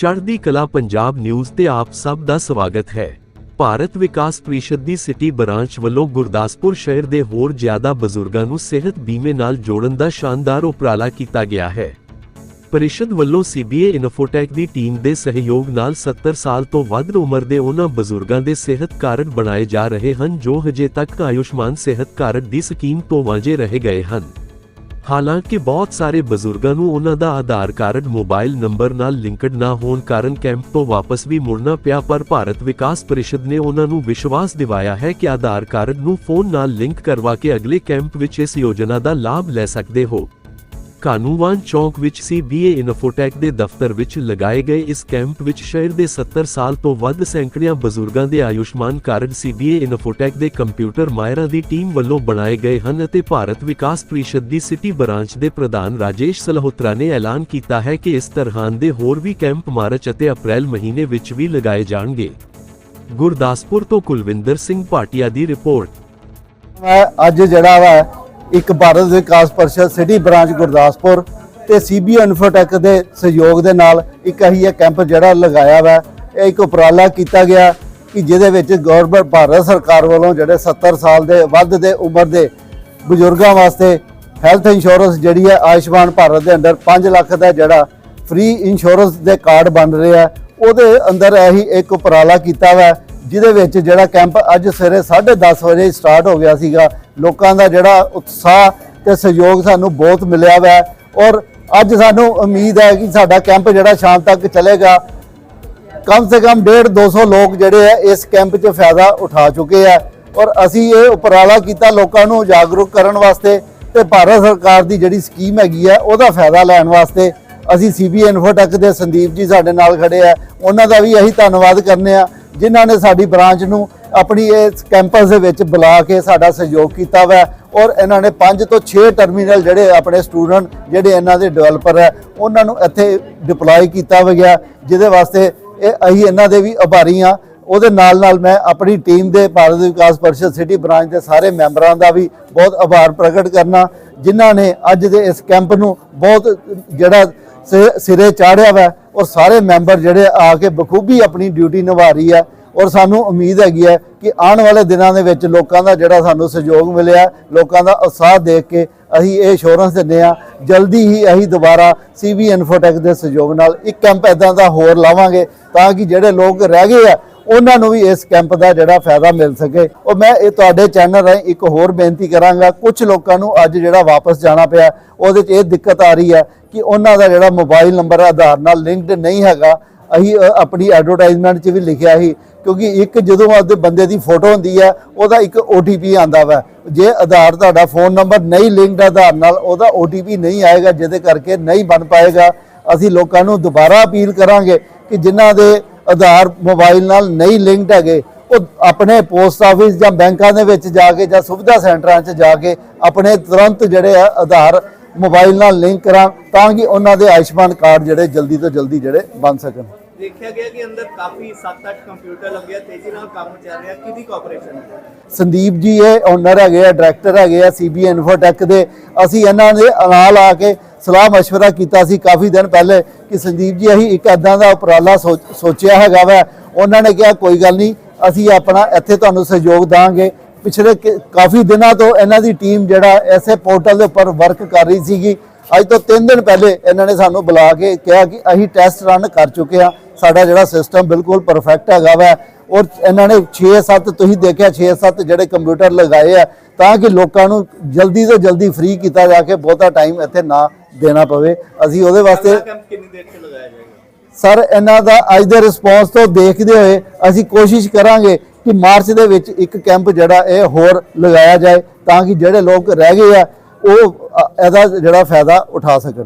ਚੜ੍ਹਦੀ ਕਲਾ ਪੰਜਾਬ ਨਿਊਜ਼ ਤੇ ਆਪ ਸਭ ਦਾ ਸਵਾਗਤ ਹੈ। ਭਾਰਤ ਵਿਕਾਸ ਪ੍ਰੀਸ਼ਦ ਦੀ ਸਿਟੀ ਬ੍ਰਾਂਚ ਵੱਲੋਂ ਗੁਰਦਾਸਪੁਰ ਸ਼ਹਿਰ ਦੇ ਹੋਰ ਜ਼ਿਆਦਾ ਬਜ਼ੁਰਗਾਂ ਨੂੰ ਸਿਹਤ ਬੀਮੇ ਨਾਲ ਜੋੜਨ ਦਾ ਸ਼ਾਨਦਾਰ ਉਪਰਾਲਾ ਕੀਤਾ ਗਿਆ ਹੈ। ਪਰਿਸ਼ਦ ਵੱਲੋਂ ਸੀਬੀਏ ਇਨਫੋਟੈਕ ਦੀ ਟੀਮ ਦੇ ਸਹਿਯੋਗ ਨਾਲ 70 ਸਾਲ ਤੋਂ ਵੱਧ ਉਮਰ ਦੇ ਉਹਨਾਂ ਬਜ਼ੁਰਗਾਂ ਦੇ ਸਿਹਤ ਕਾਰਡ ਬਣਾਏ ਜਾ ਰਹੇ ਹਨ ਜੋ ਹਜੇ ਤੱਕ ਆਯੁਸ਼ਮਾਨ ਸਿਹਤ ਕਾਰਡ ਦੀ ਸਕੀਮ ਤੋਂ ਵਾਂਝੇ ਰਹਿ ਗਏ ਹਨ। ਹਾਲਾਂਕਿ ਬਹੁਤ ਸਾਰੇ ਬਜ਼ੁਰਗਾਂ ਨੂੰ ਉਹਨਾਂ ਦਾ ਆਧਾਰ ਕਾਰਡ, ਮੋਬਾਈਲ ਨੰਬਰ ਨਾਲ ਲਿੰਕਡ ਨਾ ਹੋਣ ਕਾਰਨ ਕੈਂਪ ਤੋਂ ਵਾਪਸ ਵੀ ਮੁੜਨਾ ਪਿਆ, ਪਰ ਭਾਰਤ ਵਿਕਾਸ ਪਰਿਸ਼ਦ ਨੇ ਉਹਨਾਂ ਨੂੰ ਵਿਸ਼ਵਾਸ ਦਿਵਾਇਆ ਹੈ ਕਿ ਆਧਾਰ ਕਾਰਡ ਨੂੰ ਫੋਨ ਨਾਲ ਲਿੰਕ ਕਰਵਾ ਕੇ ਅਗਲੇ ਕੈਂਪ ਵਿੱਚ ਇਸ ਯੋਜਨਾ ਦਾ ਲਾਭ ਲੈ ਸਕਦੇ ਹੋ। ਕਾਨੂੰਵਾਨ ਚੌਂਕ ਵਿੱਚ ਸੀਬੀਏ ਇਨਫੋਟੈਕ ਦੇ ਦਫ਼ਤਰ ਵਿੱਚ ਲਗਾਏ ਗਏ ਇਸ ਕੈਂਪ ਵਿੱਚ ਸ਼ਹਿਰ ਦੇ 70 ਸਾਲ ਤੋਂ ਵੱਧ ਸੈਂਕੜਿਆਂ ਬਜ਼ੁਰਗਾਂ ਦੇ ਆਯੁਸ਼ਮਾਨ ਕਾਰਡ ਸੀਬੀਏ ਇਨਫੋਟੈਕ ਦੇ ਕੰਪਿਊਟਰ ਮਾਇਰਾਂ ਦੀ ਟੀਮ ਵੱਲੋਂ ਬਣਾਏ ਗਏ ਹਨ ਅਤੇ ਭਾਰਤ ਵਿਕਾਸ ਪ੍ਰੀਸ਼ਦ ਦੀ ਸਿਟੀ ਬ੍ਰਾਂਚ ਦੇ ਪ੍ਰਧਾਨ ਰਾਜੇਸ਼ ਸਲਹੋਤਰਾ ਨੇ ਐਲਾਨ ਕੀਤਾ ਹੈ ਕਿ ਇਸ ਤਰ੍ਹਾਂ ਦੇ ਹੋਰ ਵੀ ਕੈਂਪ ਮਾਰਚ ਅਤੇ ਅਪ੍ਰੈਲ ਮਹੀਨੇ ਵਿੱਚ ਵੀ ਲਗਾਏ ਜਾਣਗੇ। ਗੁਰਦਾਸਪੁਰ ਤੋਂ ਕੁਲਵਿੰਦਰ ਸਿੰਘ ਭਾਟੀਆ ਦੀ ਰਿਪੋਰਟ। ਅੱਜ ਜਿਹੜਾ ਵਾ ਇੱਕ ਭਾਰਤ ਵਿਕਾਸ ਪਰਿਸ਼ਦ ਸਿਟੀ ਬ੍ਰਾਂਚ ਗੁਰਦਾਸਪੁਰ ਤੇ ਸੀਬੀ ਇਨਫੋਟੈਕ ਦੇ ਸਹਿਯੋਗ ਦੇ ਨਾਲ ਇੱਕ ਅਹੀ ਇਹ ਕੈਂਪ ਜਿਹੜਾ ਲਗਾਇਆ ਵਾ। ਇਹ ਇੱਕ ਉਪਰਾਲਾ ਕੀਤਾ ਗਿਆ ਕਿ ਜਿਹਦੇ ਵਿੱਚ ਗਵਰਨਮੈਂਟ ਭਾਰਤ ਸਰਕਾਰ ਵੱਲੋਂ ਜਿਹੜੇ 70 ਸਾਲ ਦੇ ਵੱਧ ਦੇ ਉਮਰ ਦੇ ਬਜ਼ੁਰਗਾਂ ਵਾਸਤੇ ਹੈਲਥ ਇੰਸ਼ੋਰੈਂਸ ਜਿਹੜੀ ਹੈ ਆਯੁਸ਼ਮਾਨ ਭਾਰਤ ਦੇ ਅੰਦਰ 5 ਲੱਖ ਦਾ ਜਿਹੜਾ ਫ੍ਰੀ ਇੰਸ਼ੋਰੈਂਸ ਦੇ ਕਾਰਡ ਬਣ ਰਿਹਾ ਉਹਦੇ ਅੰਦਰ ਇਹੀ ਇੱਕ ਉਪਰਾਲਾ ਕੀਤਾ ਵਾ ਜਿਹਦੇ ਵਿੱਚ ਜਿਹੜਾ ਕੈਂਪ ਅੱਜ ਸਵੇਰੇ 10:30 ਵਜੇ ਸਟਾਰਟ ਹੋ ਗਿਆ ਸੀਗਾ, ਲੋਕਾਂ ਦਾ ਜਿਹੜਾ ਉਤਸ਼ਾਹ ਤੇ ਸਹਿਯੋਗ ਸਾਨੂੰ ਬਹੁਤ ਮਿਲਿਆ ਵਾ। ਔਰ ਅੱਜ ਸਾਨੂੰ ਉਮੀਦ ਹੈ ਕਿ ਸਾਡਾ ਕੈਂਪ ਜਿਹੜਾ ਸ਼ਾਮ ਤੱਕ ਚੱਲੇਗਾ, ਕਮ ਸੇ ਕਮ 1.5 200 ਲੋਕ ਜਿਹੜੇ ਆ ਇਸ ਕੈਂਪ 'ਚ ਫਾਇਦਾ ਉਠਾ ਚੁੱਕੇ ਆ ਔਰ ਅਸੀਂ ਇਹ ਉਪਰਾਲਾ ਕੀਤਾ ਲੋਕਾਂ ਨੂੰ ਜਾਗਰੂਕ ਕਰਨ ਵਾਸਤੇ ਤੇ ਭਾਰਤ ਸਰਕਾਰ ਦੀ ਜਿਹੜੀ ਸਕੀਮ ਹੈਗੀ ਆ ਉਹਦਾ ਫਾਇਦਾ ਲੈਣ ਵਾਸਤੇ ਅਸੀਂ ਸੀਬੀ ਇਨਫੋਟੈਕ ਦੇ ਸੰਦੀਪ ਜੀ ਸਾਡੇ ਨਾਲ ਖੜੇ ਆ ਉਹਨਾਂ ਦਾ ਵੀ ਅਸੀਂ ਧੰਨਵਾਦ ਕਰਨੇ ਆ। ਜਿਨ੍ਹਾਂ ਨੇ ਸਾਡੀ ਬ੍ਰਾਂਚ ਨੂੰ ਆਪਣੀ ਇਸ ਕੈਂਪਸ ਦੇ ਵਿੱਚ ਬੁਲਾ ਕੇ ਸਾਡਾ ਸਹਿਯੋਗ ਕੀਤਾ ਵਾ ਔਰ ਇਹਨਾਂ ਨੇ 5 ਤੋਂ 6 ਟਰਮੀਨਲ ਜਿਹੜੇ ਆਪਣੇ ਸਟੂਡੈਂਟ ਜਿਹੜੇ ਇਹਨਾਂ ਦੇ ਡਿਵੈਲਪਰ ਹੈ, ਉਹਨਾਂ ਨੂੰ ਇੱਥੇ ਡਿਪਲੋਏ ਕੀਤਾ ਹੋ ਗਿਆ, ਜਿਹਦੇ ਵਾਸਤੇ ਇਹ ਅਸੀਂ ਇਹਨਾਂ ਦੇ ਵੀ ਆਭਾਰੀ ਆ ਉਹਦੇ ਨਾਲ ਨਾਲ ਮੈਂ ਆਪਣੀ ਟੀਮ ਦੇ ਭਾਰਤ ਵਿਕਾਸ ਪਰਿਸ਼ਦ ਸਿਟੀ ਬ੍ਰਾਂਚ ਦੇ ਸਾਰੇ ਮੈਂਬਰਾਂ ਦਾ ਵੀ ਬਹੁਤ ਆਭਾਰ ਪ੍ਰਗਟ ਕਰਨਾ, ਜਿਨ੍ਹਾਂ ਨੇ ਅੱਜ ਦੇ ਇਸ ਕੈਂਪ ਨੂੰ ਬਹੁਤ ਜਿਹੜਾ ਸਿ- ਸਿਰੇ ਚਾੜਿਆ ਵਾ। ਔਰ ਸਾਰੇ ਮੈਂਬਰ ਜਿਹੜੇ ਆ ਕੇ ਬਖੂਬੀ ਆਪਣੀ ਡਿਊਟੀ ਨਿਭਾ ਰਹੀ ਹੈ ਔਰ ਸਾਨੂੰ ਉਮੀਦ ਹੈਗੀ ਹੈ ਕਿ ਆਉਣ ਵਾਲੇ ਦਿਨਾਂ ਦੇ ਵਿੱਚ ਲੋਕਾਂ ਦਾ ਜਿਹੜਾ ਸਾਨੂੰ ਸਹਿਯੋਗ ਮਿਲਿਆ, ਲੋਕਾਂ ਦਾ ਉਤਸ਼ਾਹ ਦੇਖ ਕੇ ਅਸੀਂ ਇਹ ਇੰਸ਼ੋਰੈਂਸ ਦਿੰਦੇ ਆ ਜਲਦੀ ਹੀ ਅਸੀਂ ਦੁਬਾਰਾ ਸੀਬੀ ਇਨਫੋਟੈਕ ਦੇ ਸਹਿਯੋਗ ਨਾਲ ਇੱਕ ਕੈਂਪ ਇਦਾਂ ਦਾ ਹੋਰ ਲਾਵਾਂਗੇ ਤਾਂ ਕਿ ਜਿਹੜੇ ਲੋਕ ਰਹਿ ਗਏ ਆ, ਉਹਨਾਂ ਨੂੰ ਵੀ ਇਸ ਕੈਂਪ ਦਾ ਜਿਹੜਾ ਫਾਇਦਾ ਮਿਲ ਸਕੇ। ਉਹ ਮੈਂ ਇਹ ਤੁਹਾਡੇ ਚੈਨਲ ਰਾਹੀਂ ਇੱਕ ਹੋਰ ਬੇਨਤੀ ਕਰਾਂਗਾ ਕੁਝ ਲੋਕਾਂ ਨੂੰ ਅੱਜ ਜਿਹੜਾ ਵਾਪਸ ਜਾਣਾ ਪਿਆ, ਉਹਦੇ 'ਚ ਇਹ ਦਿੱਕਤ ਆ ਰਹੀ ਹੈ ਕਿ ਉਹਨਾਂ ਦਾ ਜਿਹੜਾ ਮੋਬਾਈਲ ਨੰਬਰ ਆਧਾਰ ਨਾਲ ਲਿੰਕਡ ਨਹੀਂ ਹੈਗਾ। ਅਸੀਂ ਆਪਣੀ ਐਡਵਰਟਾਈਜ਼ਮੈਂਟ 'ਚ ਵੀ ਲਿਖਿਆ ਸੀ, ਕਿਉਂਕਿ ਇੱਕ ਜਦੋਂ ਆਪਦੇ ਬੰਦੇ ਦੀ ਫੋਟੋ ਹੁੰਦੀ ਹੈ ਉਹਦਾ ਇੱਕ OTP ਆਂਦਾ ਵਾ। ਜੇ ਆਧਾਰ ਤੁਹਾਡਾ ਫੋਨ ਨੰਬਰ ਨਹੀਂ ਲਿੰਕਡ ਆਧਾਰ ਨਾਲ, ਉਹਦਾ OTP ਨਹੀਂ ਆਏਗਾ, ਜਿਹਦੇ ਕਰਕੇ ਨਹੀਂ ਬਣ ਪਾਏਗਾ। ਅਸੀਂ ਲੋਕਾਂ ਨੂੰ ਦੁਬਾਰਾ ਅਪੀਲ ਕਰਾਂਗੇ ਕਿ ਜਿਨ੍ਹਾਂ ਦੇ ਆਧਾਰ ਮੋਬਾਈਲ ਨਾਲ ਨਹੀਂ ਲਿੰਕਡ ਹੈਗੇ, ਉਹ ਆਪਣੇ ਪੋਸਟ ਆਫਿਸ ਜਾਂ ਬੈਂਕਾਂ ਦੇ ਵਿੱਚ ਜਾ ਕੇ ਜਾਂ ਸੁਵਿਧਾ ਸੈਂਟਰਾਂ 'ਚ ਜਾ ਕੇ ਆਪਣੇ ਤੁਰੰਤ ਜਿਹੜੇ ਆ ਆਧਾਰ ਮੋਬਾਈਲ ਨਾਲ ਲਿੰਕ ਕਰਾਂ ਤਾਂ ਕਿ ਉਹਨਾਂ ਦੇ ਆਯੁਸ਼ਮਾਨ ਕਾਰਡ ਜਿਹੜੇ ਜਲਦੀ ਤੋਂ ਜਲਦੀ ਜਿਹੜੇ ਬਣ ਸਕਣ ਦੇਖਿਆ ਗਿਆ ਕਿ ਅੰਦਰ ਕਾਫੀ 7-8 ਕੰਪਿਊਟਰ ਲੱਗੇ ਆ ਤੇਜ਼ੀ ਨਾਲ ਕੰਮ ਚੱਲ ਰਿਹਾ ਕਿਹਦੀ ਕੋਆਪਰੇਸ਼ਨ ਹੈ ਸੰਦੀਪ ਜੀ ਇਹ ਓਨਰ ਹੈਗੇ ਆ ਡਾਇਰੈਕਟਰ ਹੈਗੇ ਆ ਸੀਬੀ ਇਨਫੋਟੈਕ ਦੇ ਅਸੀਂ ਇਹਨਾਂ ਦੇ ਨਾਲ ਆ ਕੇ ਸਲਾਹ مشورہ ਕੀਤਾ ਸੀ ਕਾਫੀ ਦਿਨ ਪਹਿਲੇ ਕਿ ਸੰਦੀਪ ਜੀ ਅਸੀਂ ਇੱਕ ਐਦਾਂ ਦਾ ਉਪਰਾਲਾ ਸੋਚ- ਸੋਚਿਆ ਹੈਗਾ ਵਾ ਉਹਨਾਂ ਨੇ ਕਿਹਾ ਕੋਈ ਗੱਲ ਨਹੀਂ ਅਸੀਂ ਆਪਣਾ ਇੱਥੇ ਤੁਹਾਨੂੰ ਸਹਿਯੋਗ ਦਾਂਗੇ ਪਿਛਲੇ ਕਾਫੀ ਦਿਨਾਂ ਤੋਂ ਇਹਨਾਂ ਦੀ ਟੀਮ ਜਿਹੜਾ ਐਸੇ ਪੋਰਟਲ ਦੇ ਉੱਪਰ ਵਰਕ ਕਰ ਰਹੀ ਸੀਗੀ। ਅੱਜ ਤੋਂ 3 ਦਿਨ ਪਹਿਲੇ ਇਹਨਾਂ ਨੇ ਸਾਨੂੰ ਬੁਲਾ ਕੇ ਕਿਹਾ ਕਿ ਅਸੀਂ ਟੈਸਟ ਰਨ ਕਰ ਚੁੱਕੇ ਆ ਸਾਡਾ ਜਿਹੜਾ ਸਿਸਟਮ ਬਿਲਕੁਲ ਪਰਫੈਕਟ ਹੈਗਾ ਵਾ। ਔਰ ਇਹਨਾਂ ਨੇ 6-7 ਤੁਸੀਂ ਦੇਖਿਆ 6-7 ਜਿਹੜੇ ਕੰਪਿਊਟਰ ਲਗਾਏ ਆ ਤਾਂ ਕਿ ਲੋਕਾਂ ਨੂੰ ਜਲਦੀ ਤੋਂ ਜਲਦੀ ਫ੍ਰੀ ਕੀਤਾ ਜਾ ਕੇ ਬਹੁਤਾ ਟਾਈਮ ਇੱਥੇ ਨਾ ਦੇਣਾ ਪਵੇ। ਅਸੀਂ ਉਹਦੇ ਵਾਸਤੇ ਅਗਲਾ ਕੈਂਪ ਕਿੰਨੀ ਦੇਰ 'ਚ ਲਗਾਇਆ ਜਾਏਗਾ? ਸਰ ਇਹਨਾਂ ਦਾ ਅੱਜ ਦੇ ਰਿਸਪੌਂਸ ਤੋਂ ਦੇਖਦੇ ਹੋਏ ਅਸੀਂ ਕੋਸ਼ਿਸ਼ ਕਰਾਂਗੇ ਕਿ ਮਾਰਚ ਦੇ ਵਿੱਚ ਇੱਕ ਕੈਂਪ ਜਿਹੜਾ ਇਹ ਹੋਰ ਲਗਾਇਆ ਜਾਏ ਤਾਂ ਕਿ ਜਿਹੜੇ ਲੋਕ ਰਹਿ ਗਏ ਆ, ਉਹ ਇਹਦਾ ਜਿਹੜਾ ਫਾਇਦਾ ਉਠਾ ਸਕਣ।